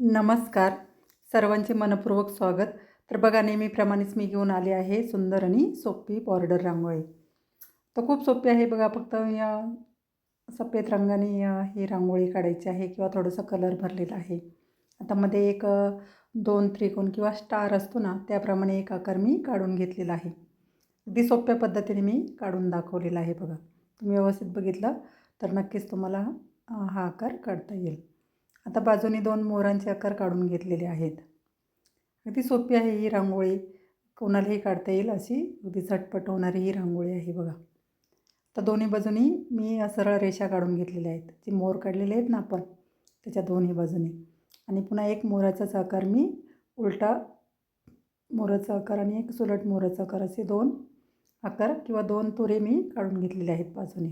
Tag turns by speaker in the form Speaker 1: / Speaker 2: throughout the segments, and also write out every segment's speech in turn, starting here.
Speaker 1: नमस्कार. सर्वांचे मनपूर्वक स्वागत. तर बघा नेहमीप्रमाणेच मी घेऊन आले आहे सुंदर आणि सोपी बॉर्डर रांगोळी. तर खूप सोपी आहे बघा फक्त या सफेद रंगाने ही रांगोळी काढायची आहे किंवा थोडंसं कलर भरलेला आहे. आता मध्ये एक दोन त्रिकोण किंवा स्टार असतो ना त्याप्रमाणे एक आकार मी काढून घेतलेला आहे. अगदी सोप्या पद्धतीने मी काढून दाखवलेला आहे बघा. तुम्ही व्यवस्थित बघितलं तर नक्कीच तुम्हाला हा आकार काढता येईल. आता बाजूने दोन मोरांचे आकार काढून घेतलेले आहेत. अगदी सोपी आहे ही रांगोळी. कोणालाही काढता येईल अशी अगदी झटपट होणारी ही रांगोळी आहे बघा. तर दोन्ही बाजूनी मी सरळ रेषा काढून घेतलेल्या आहेत. जे मोर काढलेले आहेत ना आपण त्याच्या दोन्ही बाजूनी. आणि पुन्हा एक मोराचाच आकार मी उलटा मोराचा आकार आणि एक सुलट मोराचा आकार असे दोन आकार किंवा दोन तुरे मी काढून घेतलेले आहेत बाजूने.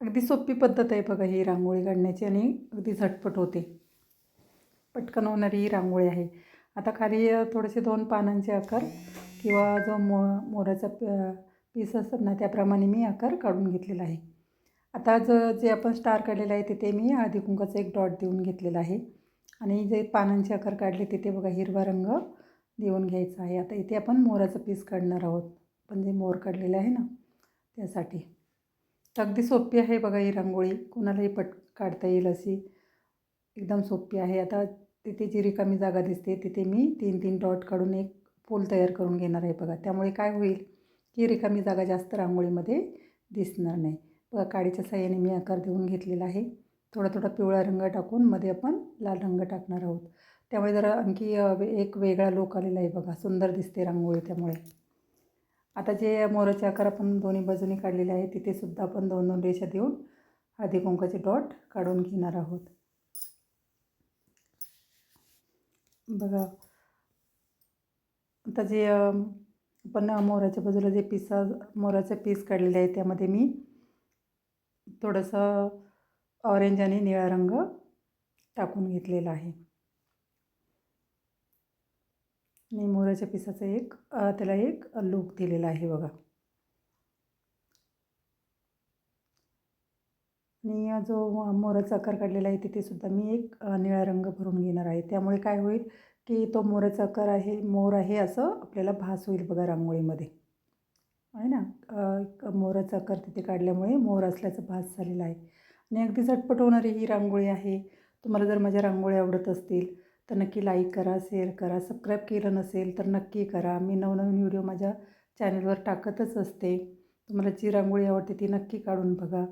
Speaker 1: अगदी सोपी पद्धत आहे बघा ही रांगोळी काढण्याची आणि अगदी झटपट होते. पटकन होणारी ही रांगोळी आहे. आता खाली थोडेसे दोन पानांचे आकार किंवा जो मो मोराचा पीस असतात ना त्याप्रमाणे मी आकार काढून घेतलेला आहे. आता ज जे आपण स्टार काढलेलं आहे तिथे मी आधी कुंकाचा एक डॉट देऊन घेतलेला आहे. आणि जे पानांचे आकार काढले तिथे बघा हिरवा रंग देऊन घ्यायचा आहे. आता इथे आपण मोराचा पीस काढणार आहोत. पण जे मोर काढलेला आहे ना त्यासाठी. अगदी सोपी आहे बघा ही रांगोळी. कोणालाही पट काढता येईल अशी. एकदम सोपी आहे. आता तिथे जी रिकामी जागा दिसते तिथे मी तीन तीन डॉट काढून एक पोल तयार करून घेणार आहे बघा. त्यामुळे काय होईल की रिकामी जागा जास्त रांगोळीमध्ये दिसणार नाही. बघा काडीच्या साह्याने मी आकार देऊन घेतलेला आहे. थोडा थोडा पिवळा रंग टाकून मध्ये आपण लाल रंग टाकणार आहोत. त्यामुळे जरा आणखी वे- एक वेगळा लोक आलेला आहे बघा. सुंदर दिसते रांगोळी त्यामुळे. आता जे मोराचे आकार आपण दोन्ही बाजूनी काढलेले आहे तिथे सुद्धा आपण दोन दोन रेषा देऊन हळदी कुंकाचे डॉट काढून घेणार आहोत. बघा आता जे आपण मोराच्या बाजूला जे पिसा मोराचे पीस काढलेले आहे त्यामध्ये मी थोडंसं ऑरेंज आणि निळा रंग टाकून घेतलेला आहे. मी मोराच्या पिसाचं एक त्याला एक लूक दिलेला आहे बघा. आणि जो मोराचा आकार काढलेला आहे तिथेसुद्धा मी एक निळा रंग भरून घेणार आहे. त्यामुळे काय होईल की तो मोराचा आकार आहे मोर आहे असं आपल्याला भास होईल बघा रांगोळीमध्ये. आहे ना? मोराचा आकार तिथे काढल्यामुळे मोर असल्याचा भास झालेला आहे. आणि अगदी झटपट होणारी ही रांगोळी आहे. तुम्हाला जर माझ्या रांगोळी आवडत असतील तर नक्की लाईक करा शेअर करा सबस्क्राईब केलं नसेल तर नक्की करा. मी नवनवीन व्हिडिओ माझ्या चॅनलवर टाकतच असते. तुम्हाला जी रांगोळी आवडते ती नक्की काढून बघा.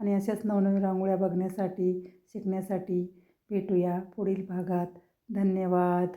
Speaker 1: आणि अशाच नवनवीन रांगोळ्या बघण्यासाठी शिकण्यासाठी भेटूया पुढील भागात. धन्यवाद.